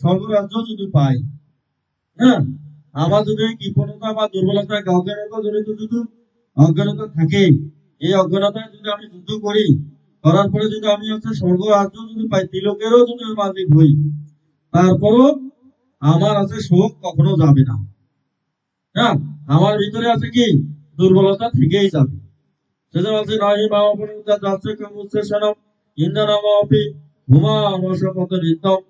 স্বর্গরাজ্য যদি পাই হ্যাঁ? আমার যদি কৃপণতা বা দুর্বলতা অজ্ঞানতা জনিত যদি অজ্ঞানতা থাকে, এই অজ্ঞানতায় যদি আমি যুদ্ধ করি, করার পরে যদি আমি হচ্ছে স্বর্গ রাজ্য যদি পাই, তিলকেরও যদি মালিক হই, তারপরও আমার আছে শোক, কখনো যাবে না। হ্যাঁ? আমার ভিতরে আছে কি? দুর্বলতা থেকেই যাবে। সেজন্য বলছে পরিণতা যাচ্ছে নিত্যম।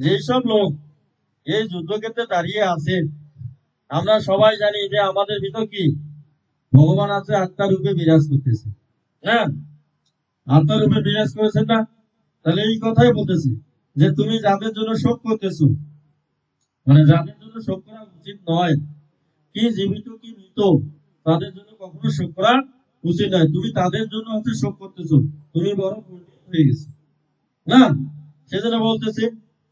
যেসব লোক এই যুদ্ধক্ষেত্রে দাঁড়িয়ে আছে, আমরা সবাই জানি যে আমাদের ভিতর কি? ভগবান আছে আত্মা রূপে বিরাজ করতেছে। হ্যাঁ আত্মা রূপে বিরাজ করেছেন না? তাহলে এই কথাই বলতেছি যে তুমি যাদের জন্য শোক করতেছো মানে যাদের জন্য শোক করা উচিত নয়, কি জীবিত, কি মৃত, তাদের জন্য কখনো শোক করা উচিত নয়। তুমি তাদের জন্য হচ্ছে শোক করতেছো, তুমি বড় হয়ে গেছো। না? সেজন্য বলতেছে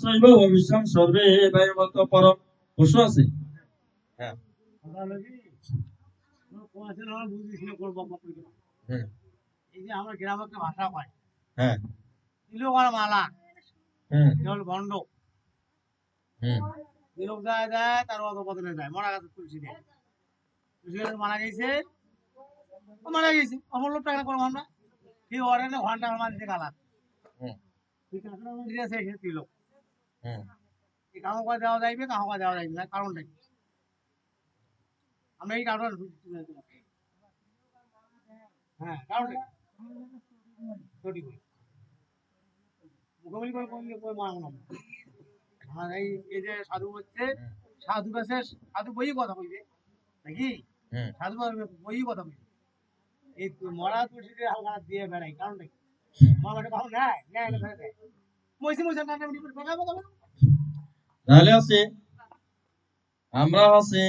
শৈব ভবিষ্যম সর্বে ব্যয়মত পরম প্রশ্ন আছে। হ্যাঁ। হ্যাঁ। এই যে আমরা গ্রামে একটা ভাষা পাই হ্যাঁ। মালা হ্যাঁ। এটা হলো গন্ড তিলক দেয় দেয় তার অত যায় মারা গেছে তুলসী দেয় তুলসী গাছ মারা গেছে মারা গেছে অমর টাকা করব আমরা কি ওরে ঘণ্টা আমার দিতে গালাত হুম। ঠিক আছে না দিয়েছে সে তিলক হ্যাঁ এই কামো করে দেওয়া যাইবে কামো দেওয়া যাইবে না কারণটা কি আমরা এই কারণ কারণটা সঠিক মুখোমুখি করে কোন কই মারা আর এই এই যে সাধু হচ্ছে সাধু কাছে সাধু বই কথা কইবে নাকি? সাধু বই কথা কইবে এই মরা তুলসীতে হালকা দিয়ে বেড়াই কারণটা কি মামাটা ভালো নেয় নেয় আমরা আছে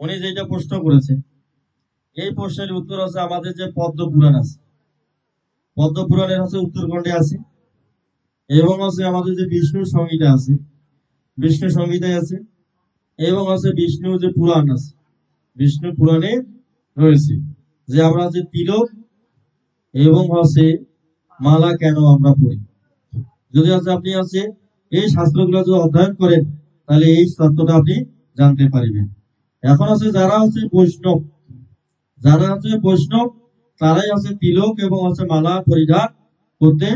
উনি যেটা প্রশ্ন করেছে, এই প্রশ্নের উত্তর আছে আমাদের যে পদ্ম পুরাণ আছে। পদ্ম পুরাণের আছে উত্তরখণ্ডে আছে, এবং আছে আমাদের যে বিষ্ণু সংহিতা আছে, বিষ্ণু সংহিতায় আছে, এবং আছে বিষ্ণু যে পুরাণ আছে, বিষ্ণু পুরাণে রয়েছে, যে আমরা যে তিলক, এবং আছে মালা কেন আমরা পড়ি যদি আছে আপনি আছে এই শাস্ত্রগুলো যদি অধ্যয়ন করেন, তাহলে এই তত্ত্বটা আপনি জানতে পারবেন। এখন আছে যারা হচ্ছে বৈষ্ণব। যারা হচ্ছে বৈষ্ণব, তারাই আছে তিলক এবং আছে মালা পরিধান করতে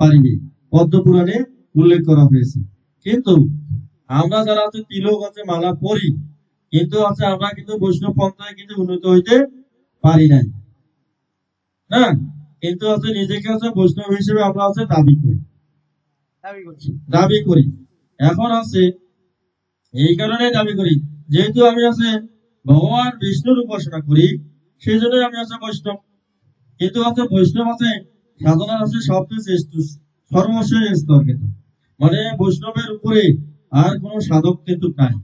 পারিবে। পদ্ম পুরাণে উল্লেখ করা হয়েছে। কিন্তু আমরা যারা হচ্ছে তিলক, আছে মালা পরি, কিন্তু আছে আমরা কিন্তু বৈষ্ণব পন্থায় কিন্তু উন্নত হইতে পারি নাই। হ্যাঁ? কিন্তু আছে নিজেকে আছে বৈষ্ণব হিসেবে আমরা আছে দাবি করি। দাবি করি। এখন আছে, এই কারণে দাবি করি। যেহেতু আমি আছে ভগবান বিষ্ণুর উপাসনা করি সেই জন্য আমি আছে বৈষ্ণব। কিন্তু আছে বৈষ্ণব আছে সাধনা আছে সবচেয়ে শ্রেষ্ঠ, সর্বশেষ স্তর কিন্তু। মানে বৈষ্ণবের উপরে আর কোন সাধক কিন্তু নাই।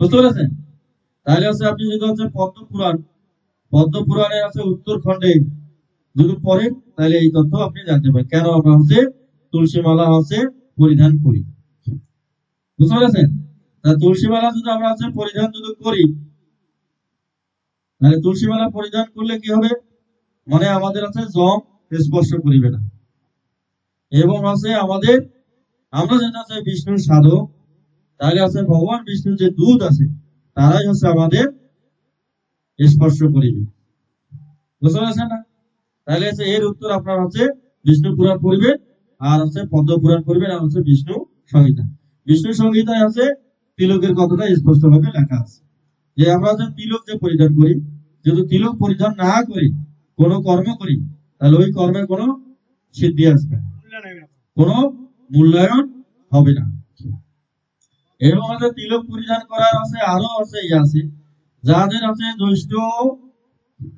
বুঝতে পেরেছেন? তাহলে আছে, আপনি যদি হচ্ছে পদ্ম পুরাণ, পদ্ম পুরাণে আছে উত্তরখণ্ডে যদি পড়েন, তাহলে এই তথ্য আপনি জানতে পারেন কেন আমরা হচ্ছে তুলসী মালা হচ্ছে পরিধান করি। বুঝতে পেরেছেন? তুলসী মালা যদি আমরা হচ্ছে পরিধান যদি করি, তাহলে তুলসী মালা পরিধান করলে কি হবে? মানে আমাদের আছে জম স্পর্শ করিবে না। এবং আছে আমাদের, আমরা যেটা আছে বিষ্ণুর সাধক, তাহলে আছে ভগবান বিষ্ণুর যে দুধ আছে, তারাই হচ্ছে আমাদের স্পর্শ করিবে। বুঝতে পারছেন না? তাহলে এর উত্তর আপনার হচ্ছে বিষ্ণু পুরাণ পড়বেন আর হচ্ছে পদ্ম পুরাণ পড়বেন আর হচ্ছে বিষ্ণু সংহিতা। বিষ্ণু সংহিতায় আছে তিলকের কথাটা স্পষ্ট ভাবে লেখা আছে। যে আমরা যে তিলক যে পরিধান করি যদি তিলক পরিধান না করি কোনো কর্ম করি, তাহলে ওই কর্মের কোনো সিদ্ধি আসবে। কোনো মূল্যায়ন হবে না। এবং আমাদের তিলক পরিধান করার আছে আরও আছে ইয়ে আছে, যাদের আছে জ্যৈষ্ঠ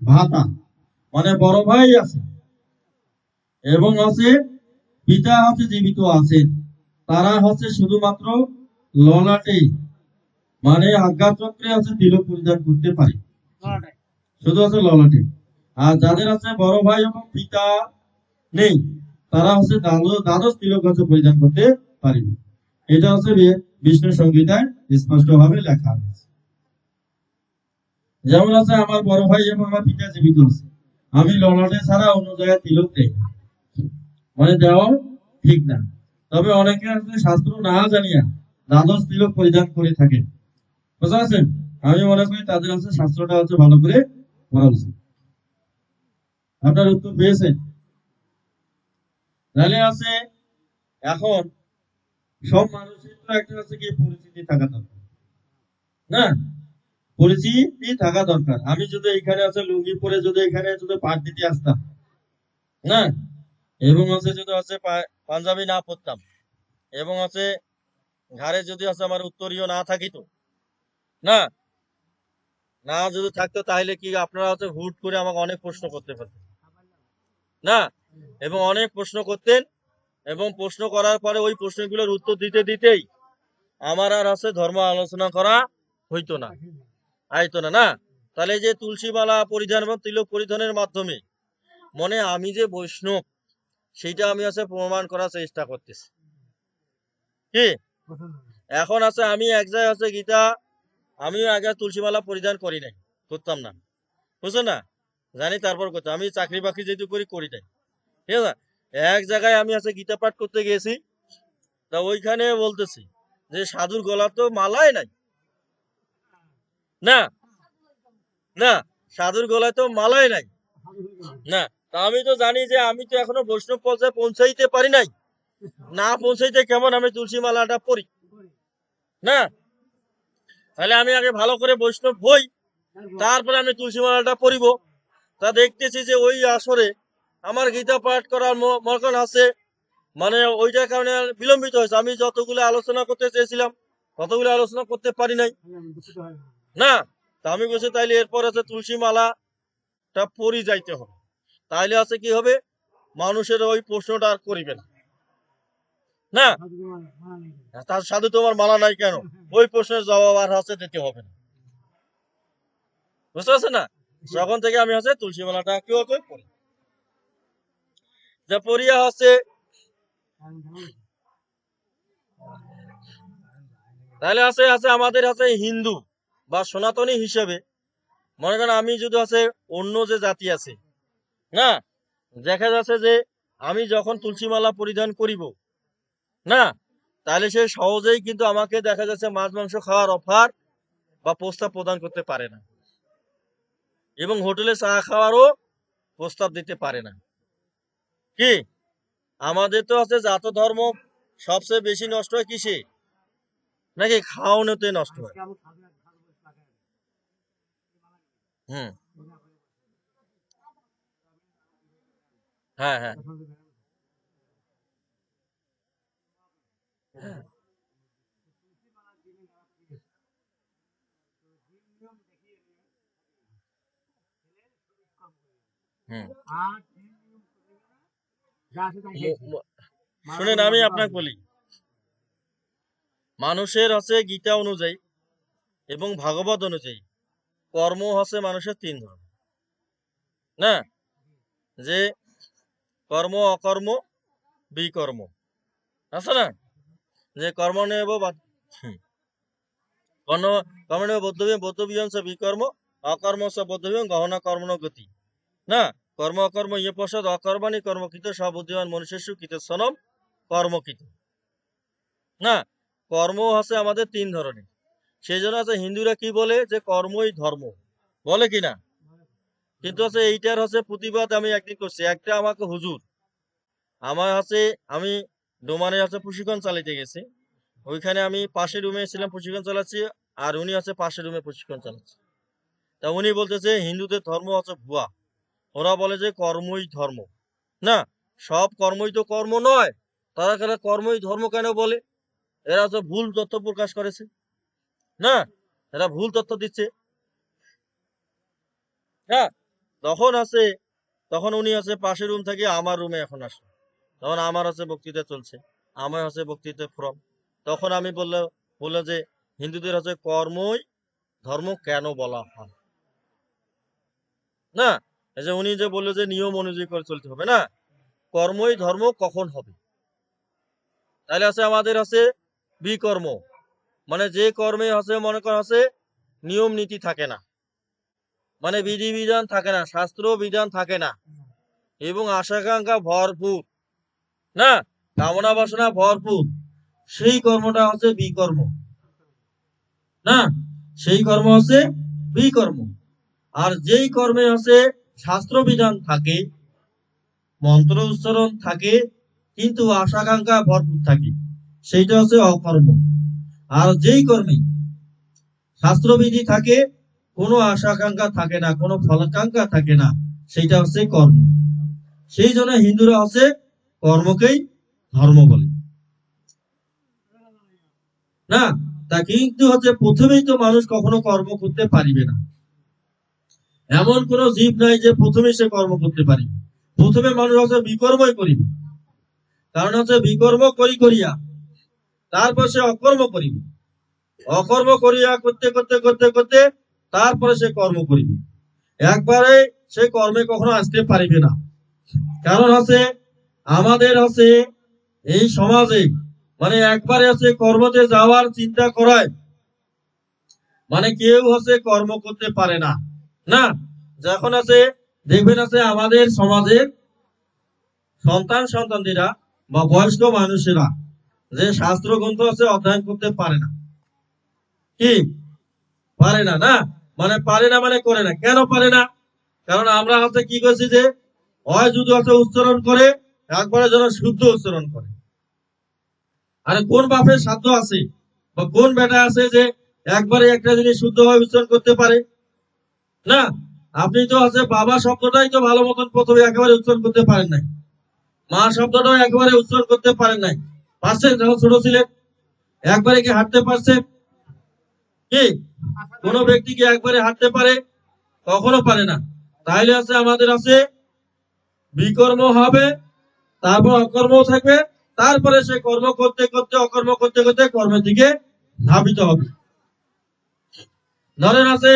ভাতা মানে বড় ভাই আছে। এবং আছে পিতা হচ্ছে জীবিত আছে তারা হচ্ছে শুধুমাত্র ললাটে মানে আজ্ঞা চক্রে আছে তিলক পরিধান করতে পারে। শুধু আছে ললাটে। আর যাদের আছে বড় ভাই এবং পিতা নেই তারা হচ্ছে দ্বাদশ তিলক হচ্ছে পরিধান করতে পারিবে এটা হচ্ছে বিষ্ণু সংহিতায় স্পষ্ট ভাবে লেখা আছে। যেমন আছে আমার বড় ভাই এবং আমার পিতা জীবিত আছে। আমি ললাটে ছাড়া অন্য জায়গায় তিলক দেই না। মানে দেওয়া ঠিক না। তবে অনেকে আছে শাস্ত্র না জানিয়া দ্বাদশ তিলক পরিধান করে থাকে। বুঝতে পারছেন? আমি মনে করি তাদের আছে, শাস্ত্রটা হচ্ছে ভালো করে পড়া উচিত। আপনার উত্তর পেয়েছেন? তাহলে আছে, এখন সব মানুষের তো একটা হচ্ছে কি, পরিচিতি থাকা দরকার। না? পরিচিতি থাকা দরকার। আমি যদি এখানে আছে, লুঙ্গি পরে যদি এখানে যদি পাট দিতে আসতাম। না? এবং হচ্ছে যদি হচ্ছে পাঞ্জাবি না পরতাম, এবং হচ্ছে ঘাড়ে যদি হচ্ছে আমার উত্তরীয় না থাকিত, না? না যদি থাকতো তাহলে কি আপনারা হচ্ছে হুট করে আমাকে অনেক প্রশ্ন করতে পারতেন। না? এবং অনেক প্রশ্ন করতেন, এবং প্রশ্ন করার পরে ওই প্রশ্নগুলোর উত্তর দিতে দিতেই আমার আর আছে ধর্ম আলোচনা করা হইতো না, আইতো না না? তাহলে যে তুলসী মালা পরিধান এবং তিলক পরিধানের মাধ্যমে মনে আমি যে বৈষ্ণব সেইটা আমি আছে প্রমাণ করার চেষ্টা করতেছি। কি? এখন আছে আমি এক জায়গায় আছে গীতা, আমিও আগে তুলসী মালা পরিধান করি নাই, করতাম না। বুঝছ না? জানি তারপর করতাম। আমি চাকরি বাকরি যেহেতু করি করি নাই। ঠিক আছে? এক জায়গায় আমি আছে গীতা পাঠ করতে গেছি তা ওইখানে বলতেছি যে সাধুর গলা তো মালাই নাই। না না, সাধুর গলায় তো মালাই নাই। না আমি তো জানি যে আমি তো এখনও বৈষ্ণব পর্যায়ে পৌঁছাইতে পারি নাই। না পৌঁছাইতে কেমন আমি তুলসী মালাটা পড়ি। না? তাহলে আমি আগে ভালো করে বৈষ্ণব হই, তারপরে আমি তুলসী মালাটা পড়িব। তা দেখতেছি যে ওই আসরে আমার গীতা পাঠ করার মরকন আছে মানে ওইটার কারণে বিলম্বিত হয়েছে। আমি যতগুলো আলোচনা করতে চেয়েছিলাম, ততগুলো আলোচনা করতে পারি নাই। না? তা আমি বলছি তাইলে এরপর আছে তুলসী মালাটা পরি যাইতে হবে। তাইলে আছে কি হবে? মানুষের ওই প্রশ্নটা আর করিবে না। তার সাথে তোমার মালা নাই কেন? ওই প্রশ্নের জবাব আর হচ্ছে দিতে হবে না। বুঝতে পারছেন না? তখন থেকে আমি হচ্ছে তুলসী মালাটা কেউ কেউ পড়ি যে পড়িয়া হচ্ছে, তাহলে আছে আছে আমাদের আছে হিন্দু বা সনাতনী হিসেবে। মনে করেন আমি যদি আছে অন্য যে জাতি আছে না, দেখা যাচ্ছে যে আমি যখন তুলসী মালা পরিধান করিব, না, তাহলে সে সহজেই কিন্তু আমাকে দেখা যাচ্ছে মাছ, মাংস খাওয়ার অফার বা প্রস্তাব প্রদান করতে পারে না। এবং হোটেলে চা খাওয়ারও প্রস্তাব দিতে পারে না। কি? আমাদের তো আছে জাত ধর্ম সবচেয়ে বেশি নষ্ট হয় কিসে? নাকি খাওয়ানোতে নষ্ট হয়? হুম। হ্যাঁ হ্যাঁ। মু- মু- শুনেন আমি আপনাকে বলি। মানুষের হচ্ছে গীতা অনুযায়ী এবং ভাগবত অনুযায়ী কর্ম হচ্ছে মানুষের তিন ধরনের না? যে কর্ম, অকর্ম, বিকর্ম। আছে না? যে কর্মণেব বা- হুম। কর্ম কর্মণেব বদ্ধবিয়ম বদ্ধবিয়ম স বিকর্ম, অকর্ম স বদ্ধবিয়ম গহনা, কর্মণ, গতি। না? কর্ম, অকর্ম ইয়ে পশ্চাৎ অকর্মাণি, কর্মকৃত, সবুদ্ধিমান মনুষ্যস্য কৃত সনম, কর্মকৃত। না? কর্ম হচ্ছে আমাদের তিন ধরনের। সেই জন্য আছে হিন্দুরা কি বলে? যে কর্মই ধর্ম। বলে কি না? কিন্তু হচ্ছে এইটার হচ্ছে প্রতিবাদ আমি একদিন করছি। একটা আমাকে হুজুর, আমার হচ্ছে আমি ডোমানে হচ্ছে প্রশিক্ষণ চালাইতে গেছি। ওইখানে আমি পাশের রুমে ছিলাম প্রশিক্ষণ চালাচ্ছি, আর উনি হচ্ছে পাশের রুমে প্রশিক্ষণ চালাচ্ছে। তা উনি বলতেছে, হিন্দুদের ধর্ম হচ্ছে ভুয়া। ওরা বলে যে কর্মই ধর্ম। না, সব কর্মই তো কর্ম নয়। তারা কেন কর্মই ধর্ম কেন বলে? এরা তো ভুল তথ্য প্রকাশ করেছে। না, এরা ভুল তথ্য দিচ্ছে। হ্যাঁ তখন আছে, তখন উনি আছে পাশের রুম থেকে আমার রুমে এখন আসে তখন আমার আছে বক্তৃতা চলছে, আমার হচ্ছে বক্তৃতা ফ্রম তখন আমি বলল বলল যে, হিন্দুদের হচ্ছে কর্মই ধর্ম কেন বলা হয়? না যে উনি যে বলল যে নিয়ম অনুযায়ী করে চলতে হবে, না। কর্মই ধর্ম কখন হবে? তাহলে আছে আমাদের আছে বিকর্ম। মানে যে কর্মে আছে মনে কর আছে নিয়ম নীতি থাকে না। মানে বিধি বিধান থাকে না শাস্ত্র বিধান থাকে না। এবং আশাকাঙ্ক্ষা ভরপুর, না? কামনা বাসনা ভরপুর। সেই কর্মটা হচ্ছে বিকর্ম, না? সেই কর্ম হচ্ছে বিকর্ম। আর যেই কর্মে হচ্ছে শাস্ত্র বিধান থাকে, মন্ত্র উচ্চারণ থাকে, কিন্তু আশাকাঙ্ক্ষা ভরপুর থাকে, সেইটা হচ্ছে অকর্ম। আর যেই কর্মে শাস্ত্রবিধি থাকে কোনো আশাকাঙ্ক্ষা থাকে না, কোনো ফলাকাঙ্ক্ষা থাকে না, সেইটা হচ্ছে কর্ম। সেই জন্য হিন্দুরা হচ্ছে কর্মকেই ধর্ম বলে। না, তা কিন্তু হচ্ছে প্রথমেই তো মানুষ কখনো কর্ম করতে পারিবে না। এমন কোন জীব নাই যে প্রথমে সে কর্ম করতে পারিবে। প্রথমে মানুষ হচ্ছে বিকর্মই করিবে। কারণ হচ্ছে বিকর্ম করি করিয়া, তারপর সে অকর্ম করিবে। অকর্ম করিয়া করতে করতে করতে করতে তারপরে সে কর্ম করিবে। একবারে সে কর্মে কখনো আসতে পারিবে না। কারণ হচ্ছে, আমাদের হচ্ছে এই সমাজে মানে একবারে হচ্ছে কর্মতে যাওয়ার চিন্তা করায় মানে কেউ হচ্ছে কর্ম করতে পারে না। না, যখন আছে, দেখবেন আছে আমাদের সমাজে সন্তান সন্তানদেরা বা বয়স্ক মানুষেরা যে শাস্ত্র গ্রন্থ আছে অধ্যয়ন করতে পারে না। কি? পারে না না? মানে পারে না মানে করে না। কেন পারে না? কারণ আমরা হচ্ছে কি করছি যে, হয় যদি হচ্ছে উচ্চারণ করে, একবারে যেন শুদ্ধ উচ্চারণ করে। আরে কোন বাপের সাধ্য আছে? বা কোন বেটা আছে যে, একবারে একটা জিনিস শুদ্ধভাবে উচ্চারণ করতে পারে? না? আপনি তো আছে বাবা শব্দটাই তো ভালো মতন প্রথমে একেবারে উচ্চারণ করতে পারেন নাই। মা শব্দটাও একেবারে উচ্চারণ করতে পারেন নাই। পারছেন? যখন ছোট ছিলেন। একবারে কি হাঁটতে পারছেন? কোন ব্যক্তি কি একবারে হাঁটতে পারে? কখনো পারে না। তাইলে আছে আমাদের আছে বিকর্ম হবে, তারপর অকর্ম থাকবে, তারপরে সে কর্ম করতে করতে, অকর্ম করতে করতে কর্মের দিকে ধাবিত হবে। ধরেন আছে,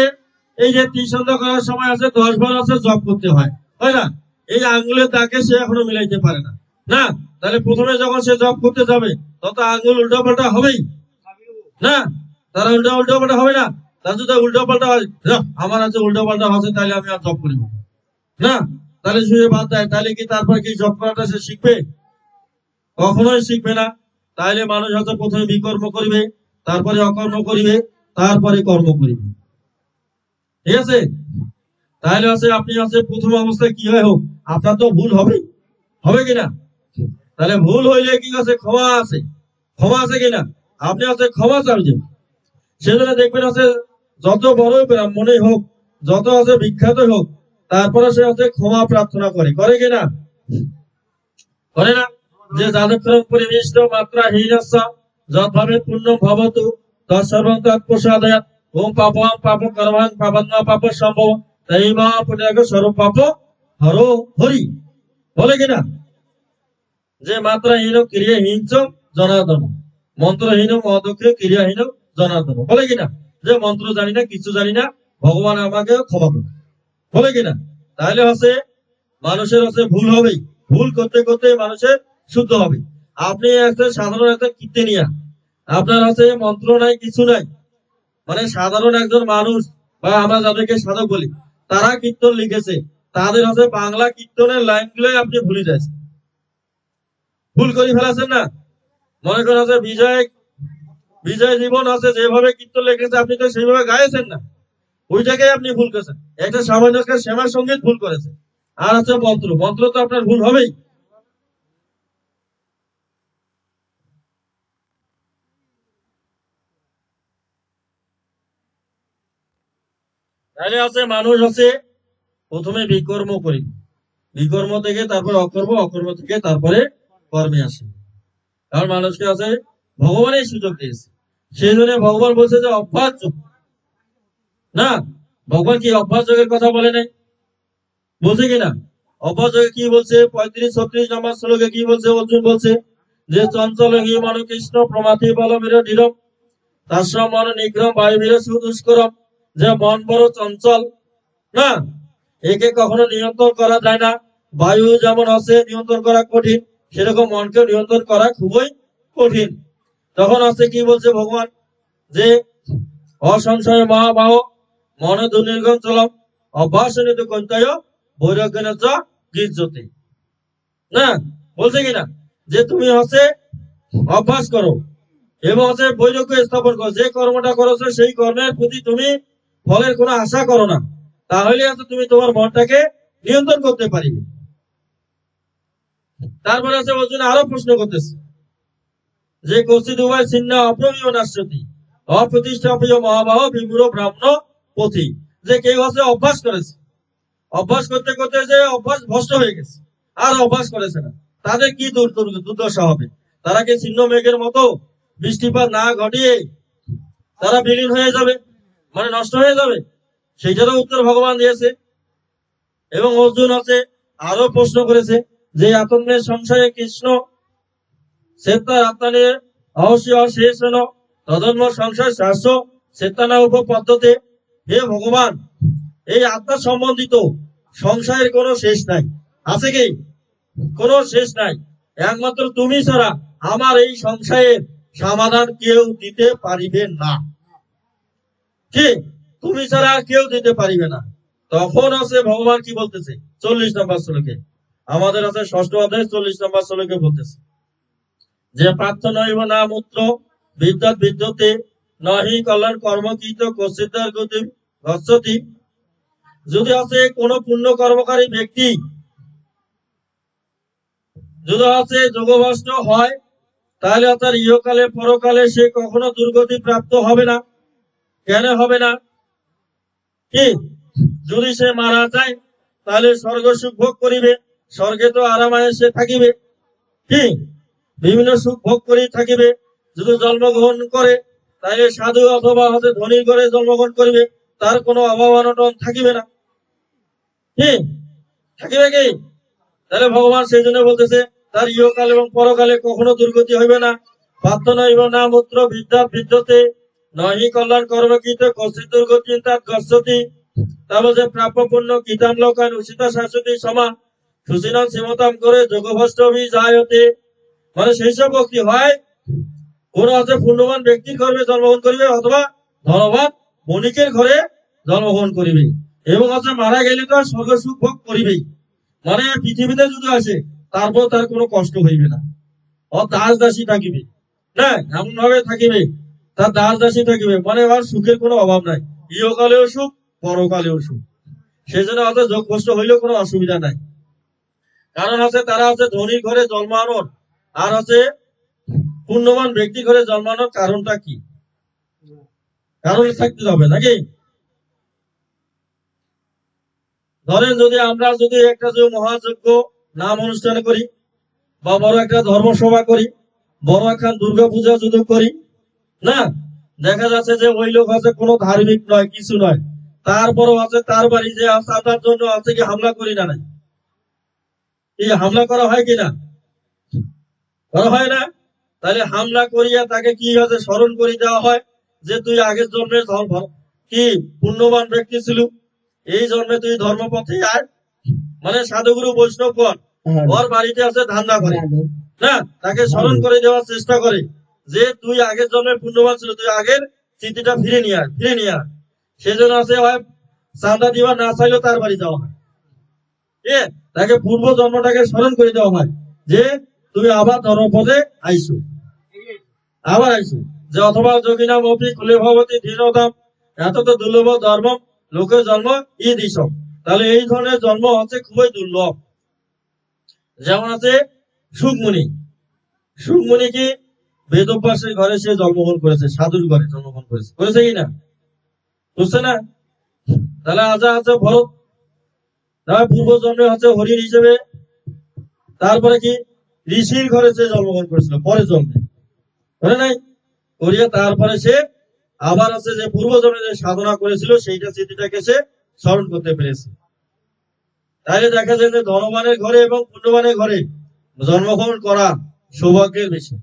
এই যে ত্রিসন্ধ্যা করার সময় আছে, দশ বার আছে জব করতে হয়। হয় না? এই আঙ্গুলের দাগে সে এখনও মিলাইতে পারে না। না? তাহলে প্রথমে যখন সে জব করতে যাবে, তত আঙ্গুল উল্টা পাল্টা হবেই। না? তারা উল্টা উল্টা পাল্টা হবে না। তার যদি উল্টা পাল্টা হয় আমার আছে উল্টা পাল্টা হচ্ছে, তাহলে আমি আর জব করিব না। তাহলে শুয়ে বাদ দেয়। তাহলে কি তারপর কি জব করাটা সে শিখবে? কখনোই শিখবে না। তাইলে মানুষ হয়তো প্রথমে বিকর্ম করিবে, তারপরে অকর্ম করিবে, তারপরে কর্ম করিবে। ঠিক আছে? তাহলে আছে, আপনি আছে, প্রথম অবস্থায় কি হয় হোক, আপনার তো ভুল হবে। হবে কিনা? তাহলে ভুল হইলে কি আছে? ক্ষমা আছে। ক্ষমা আছে কিনা? আপনি আছে ক্ষমা চাইছেন সেজন্য দেখবেন আছে, যত বড় ব্রাহ্মণই হোক, যত আছে বিখ্যাত হোক, তারপরে সে আছে ক্ষমা প্রার্থনা করে। করে কিনা করে না? যে পরিবেষ্ট মাত্রা পূর্ণ ভবতু পাপং হরো হরি। বলে কিনা যে ক্রিয়াহীন জনার্দন মন্ত্রহীন মদক্ষ ক্রিয়াহীন জনার্দন। বলে কিনা যে মন্ত্র জানি না, কিছু জানি না, ভগবান আমাকে ক্ষমা করুন বলে কিনা তাহলে হচ্ছে মানুষের হচ্ছে ভুল হবেই। ভুল করতে করতে মানুষের শুদ্ধ হবে আপনি একটা সাধারণ একটা কীর্তনিয়া। আপনার আছে মন্ত্র নাই, কিছু নাই। মানে সাধারণ একজন মানুষ, বা আমরা যাদেরকে সাধক বলি, তারা কীর্তন লিখেছে। তাদের হচ্ছে বাংলা কীর্তনের লাইন গুলোই আপনি ভুলে যাচ্ছেন। ভুল করে ফেলাছেন না? মনে করেন আছে বিজয় বিজয় জীবন আছে, যেভাবে কীর্তন লিখেছে, আপনি তো সেইভাবে গাইছেন না। ওইটাকে আপনি ভুল করেছেন। একটা সামান্য একটা শ্যামা সংগীত ভুল করেছে আর আছে মন্ত্র। মন্ত্র তো আপনার ভুল হবেই। তাহলে আছে মানুষ আছে, প্রথমে বিকর্ম করি। বিকর্ম থেকে তারপরে অকর্ম অকর্ম থেকে তারপরে কর্মে আসে। কারণ মানুষকে আছে ভগবানের সুযোগ দিয়েছে। সেই জন্য ভগবান বলছে যে, অভ্যাস না, ভগবান কি অভ্যাস যোগের কথা বলে নাই? বলছে কিনা অভ্যাস যোগে কি বলছে? পঁয়ত্রিশ, ছত্রিশ নম্বর শ্লোকে কি বলছে? অর্জুন বলছে যে, চঞ্চল হি মন কৃষ্ণ প্রমাথি বল মের নীরব। তার মন নিগ্রহ বায়ু মের সুদুষ্করম যে মন বড় চঞ্চল। না, একে কখনো নিয়ন্ত্রণ করা যায় না। বায়ু যেমন আছে নিয়ন্ত্রণ করা কঠিন। সেরকম মনকে নিয়ন্ত্রণ করা খুবই কঠিন। তখন আছে কি বলছে ভগবান? যে, অসংশয় মহাবাহ, মনে দুর্নির্গম চলম অভ্যাসনিত কন্তায় না, বলছে কিনা যে তুমি হচ্ছে অভ্যাস করো এবং হচ্ছে বৈরাগ্য স্থাপন করো। যে কর্মটা করেছ সেই কর্মের প্রতি তুমি ফলের কোনো আশা করো না। তাহলে হচ্ছে তুমি তোমার মনটাকে নিয়ন্ত্রণ করতে পারিবে। তারপরে আছে অর্জুন আরও প্রশ্ন করতেছে। যে কৌশিদ উভয় ছিন্ন, অপ্রমীয় নাশ্বতী অপ্রতিষ্ঠাপীয় মহাবাহ, বিমূঢ় ব্রাহ্মণ পথি, যে কেউ আছে অভ্যাস করেছে। অভ্যাস করতে করতে যে অভ্যাস ভ্রষ্ট হয়ে গেছে, আর অভ্যাস করেছে না। তাদের কি দুর- দুর- দুর্দশা হবে? তারা কি ছিন্ন মেঘের মতো? বৃষ্টিপাত না ঘটিয়ে তারা বিলীন হয়ে যাবে? মানে নষ্ট হয়ে যাবে? সেইটারও উত্তর ভগবান দিয়েছে। এবং অর্জুন আছে আরও প্রশ্ন করেছে যে আতঙ্কের সংশয়ে কৃষ্ণ পদ্ধতি হে ভগবান, এই আত্মা সম্বন্ধিত সংশয়ের কোনো শেষ নাই। আছে কি? কোনো শেষ নাই। একমাত্র তুমি ছাড়া আমার এই সংশয়ের সমাধান কেউ দিতে পারিবে না। কি? তুমি ছাড়া কেউ দিতে পারিবে না। তখন আছে ভগবান কি বলতেছে? চল্লিশ নম্বর শ্লোকে। আমাদের আছে ষষ্ঠ অধ্যায় চল্লিশ নম্বর শ্লোকে বলতেছে। যে পার্থ নৈব না মূত্র, বিদ্যৎ বিদ্যতে নহি কল্যাণ কর্মকৃত কর্ষিতার গতি গচ্ছতি যদি আছে কোন পুণ্য কর্মকারী ব্যক্তি, যদি আছে যোগভ্রষ্ট হয়, তাহলে তার ইহকালে পরকালে সে কখনো দুর্গতি প্রাপ্ত হবে না। কেন হবে না? কি? যদি সে মারা যায়, তাহলে স্বর্গ সুখ ভোগ করিবে, স্বর্গে তো আরামায় সে থাকিবে। কি? বিভিন্ন সুখ ভোগ করে থাকিবে। যদি জন্মগ্রহণ করে তাহলে সাধু অথবা হতে ধনী করে জন্মগ্রহণ করিবে, তার কোনো অভাব অনটন থাকিবে না। কি? থাকিবে কি? তাহলে ভগবান সেই জন্য বলতেছে, তার ইহকাল এবং পরকালে কখনো দুর্গতি হইবে না। সমা। সুচিনাম সীমতাম করে যায়তে। মানে সেই সব ভক্তি হয়। কোন হচ্ছে পুণ্যবান ব্যক্তির ঘরে জন্মগ্রহণ করিবে অথবা ধনবান বণিকের ঘরে জন্মগ্রহণ করিবে। এবং হচ্ছে মারা গেলে তো স্বর্গ সুখ ভোগ করিবেই। মানে পৃথিবীতে যদি আসে, তারপর তার কোনো কষ্ট হইবে না। ও দাস দাসী থাকিবে। না এমন ভাবে থাকিবে, তার দাস দাসী থাকিবে। মানে আর সুখের কোনো অভাব নাই। ইহকালেও সুখ, পরকালেও সুখ। সেই জন্য অত যোগ কষ্ট হইলেও কোনো অসুবিধা নাই। কারণ আছে, তারা হচ্ছে ধনীর ঘরে জন্মানোর আর আছে, পুণ্যবান ব্যক্তি ঘরে জন্মানোর কারণটা কি? কারণ থাকতে হবে নাকি? ধরেন যদি আমরা যদি একটা যে মহাযজ্ঞ নাম অনুষ্ঠান করি, বা বড় একটা ধর্মসভা করি, বড় একটা দুর্গা পূজা যদি করি, না? দেখা যাচ্ছে যে ওই লোক আছে কোনো ধার্মিক নয়, কিছু নয়। তারপরও আছে, তার বাড়ি যে আছে, তার জন্য আছে কি হামলা করি না নাই? এই হামলা করা হয় কিনা করা হয় না? তাহলে হামলা করিয়া তাকে কি হচ্ছে স্মরণ করে দেওয়া হয় যে তুই আগের জন্মের ধর্ম কি? পুণ্যবান ব্যক্তি ছিল। এই জন্মে তুই ধর্মপথে আয়। মানে সাধুগুরু বৈষ্ণবগণ ওর বাড়িতে আছে ধান্দা করে। না তাকে স্মরণ করে দেওয়ার চেষ্টা করে যে তুই আগের জন্মের পুণ্যবান ছিল তুই আগের স্মৃতিটা ফিরে নিয়ে আয় ফিরে নিয়ে আয়। সেজন্য আছে হয় চান্দা দিবা না চাইলেও তার বাড়ি যাওয়া হয়। তাকে পূর্ব জন্মটাকে স্মরণ করে দেওয়া হয় যে তুমি আবার ধর্মপদে আইসো আবার আইসো যে অথবা যোগিনা মপি কুলে ভগবতী ধীরদাম এত তো দুর্লভ ধর্ম লোকের জন্ম ই দিস তাহলে এই ধরনের জন্ম হচ্ছে খুবই দুর্লভ। যেমন আছে সুকমণি সুকমণি কি? বেদভ্যাসের ঘরে সে জন্মগ্রহণ করেছে, সাধুর ঘরে জন্মগ্রহণ করেছে। করেছে কি না? বুঝছে না? তাহলে আজা আছে ভরত। তার পূর্ব জন্মে হচ্ছে হরিণ হিসেবে। তারপরে কি? ঋষির ঘরে সে জন্মগ্রহণ করেছিল, পরে জন্মে। ধরে নাই? করিয়া তারপরে সে আবার আছে যে পূর্ব জন্মে যে সাধনা করেছিল, সেইটা স্মৃতিটাকে সে স্মরণ করতে পেরেছে। তাহলে দেখা যায় যে ধনবানের ঘরে এবং পুণ্যবানের ঘরে জন্মগ্রহণ করা সৌভাগ্যের বিষয়।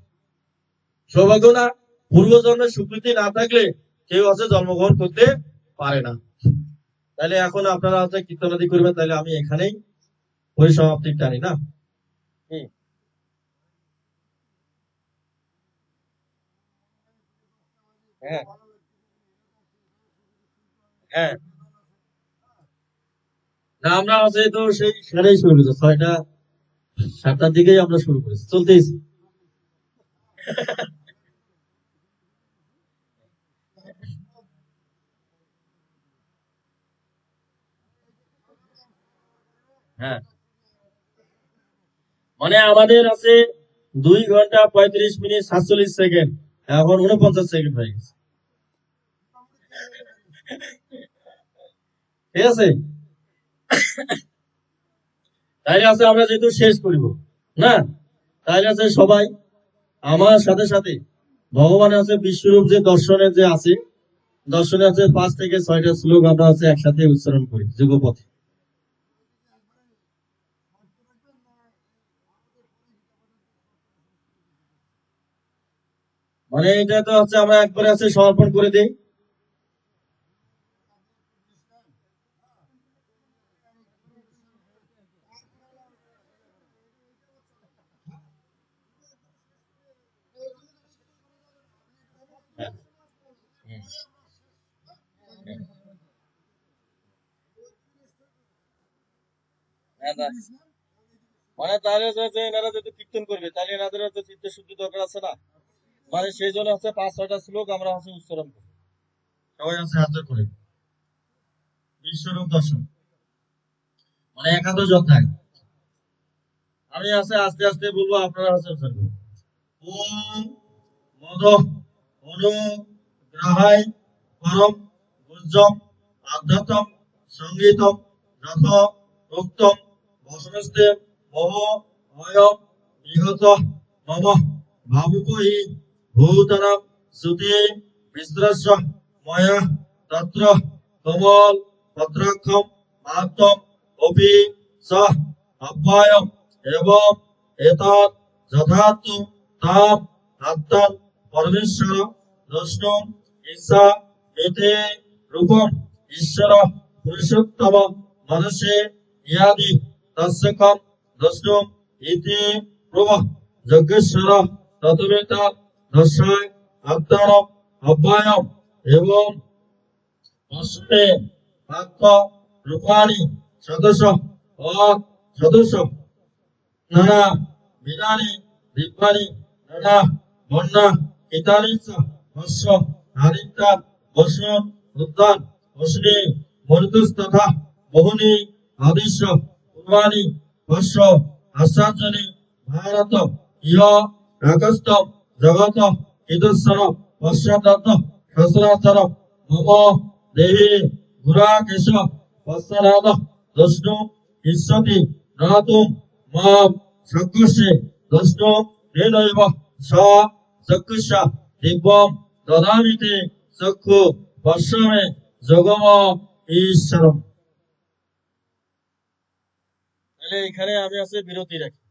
সৌভাগ্য না পূর্ব জন্মের স্বীকৃতি না থাকলে কেউ আছে জন্মগ্রহণ করতে পারে না। তাহলে এখন আপনারা হচ্ছে কীর্তনাদি করবেন তাহলে আমি এখানেই পরিসমাপ্তি টানি না? হ্যাঁ। হ্যাঁ। না, আমরা হচ্ছে তো সেই সাড়েই শুরু করেছি ছয়টা, সাতটার দিকেই আমরা শুরু করেছি। চলতেইছি। হ্যাঁ। মানে আমাদের আছে দুই ঘণ্টা পঁয়ত্রিশ মিনিট সাতচল্লিশ সেকেন্ড, এখন উনপঞ্চাশ সেকেন্ড হয়ে গেছে। ঠিক আছে? তাইলে আছে আমরা যেহেতু শেষ করিব, না? তাইলে আছে সবাই আমার সাথে সাথে আছে, বিশ্বরূপ যে দর্শনের যে আছে, দর্শনে আছে পাঁচ থেকে ছয়টা শ্লোক আমরা আছে একসাথে উচ্চারণ করি, যুগপথে। মানে এটা তো হচ্ছে আমরা একবারে আছে সমর্পণ করে দিই হ্যাঁ। হুম। হুম। না, না। মানে তাহলে যে যে এনারা যদি কীর্তন করবে, তাহলে এনাদের হচ্ছে শুদ্ধি দরকার আছে না? মানে সেই জন্য হচ্ছে পাঁচ, ছয়টা শ্লোক আমরা হচ্ছে উচ্চারণ করি। সবাই হচ্ছে হাজার করে। বিশ্বরূপ দর্শন। মানে একাদশ অধ্যায়। আমি আছে আস্তে আস্তে বলব, আপনারা হচ্ছে উচ্চারণ ওম অনু গ্রাহাই পরম গুজ্জম আধ্যাত্ম সঙ্গীতম যথ উক্তম বসনস্তে মহ অয়ম বিহত মম। ভাবুকহি ভূতরম শ্রুতি বিস্রস্য ময়া তত্র কমল পত্রাক্ষম মাত্তম অপি সহ অব্যয়ম এবং এতৎ যথার্থ তাম আত্মন পরমেশ্বর দ্রষ্টু ঈশা এতে রূপম, ঈশ্বর, পুরুষোত্তম মনুষ্যে ইয়াদি তস্যকম দ্রষ্টু ইতি, প্রভ, যজ্ঞেশ্বর ততবেত দর্শায় আত্মারম অব্যয়ম এবং অষ্টে আত্ম রূপাণি সদস্য সদস্য নানা বিধানি দিব্যানি, নানা, বন্যা ইতানি চ বস্য হারিতা বস্য উদ্যান অশ্নি মৃতুস্তথা বহুনি আদিশ্য পূর্বাণি বস্য আশ্চর্যনি ভারত ইহ একস্তম জগত ইদুস্সর পশ্চাদত্ত সহস্রাচর মম দেবী গুরাকেশ পশ্চাদ দষ্ণু ইষ্যতি নাতুম মাম চক্ষুষে দষ্ণু তেনৈব স চক্ষুষ দিব্যম দদামিতে চক্ষু পশ্চিমে যোগম ঈশ্বরম তাহলে এখানে আমি আছে বিরতি রাখি।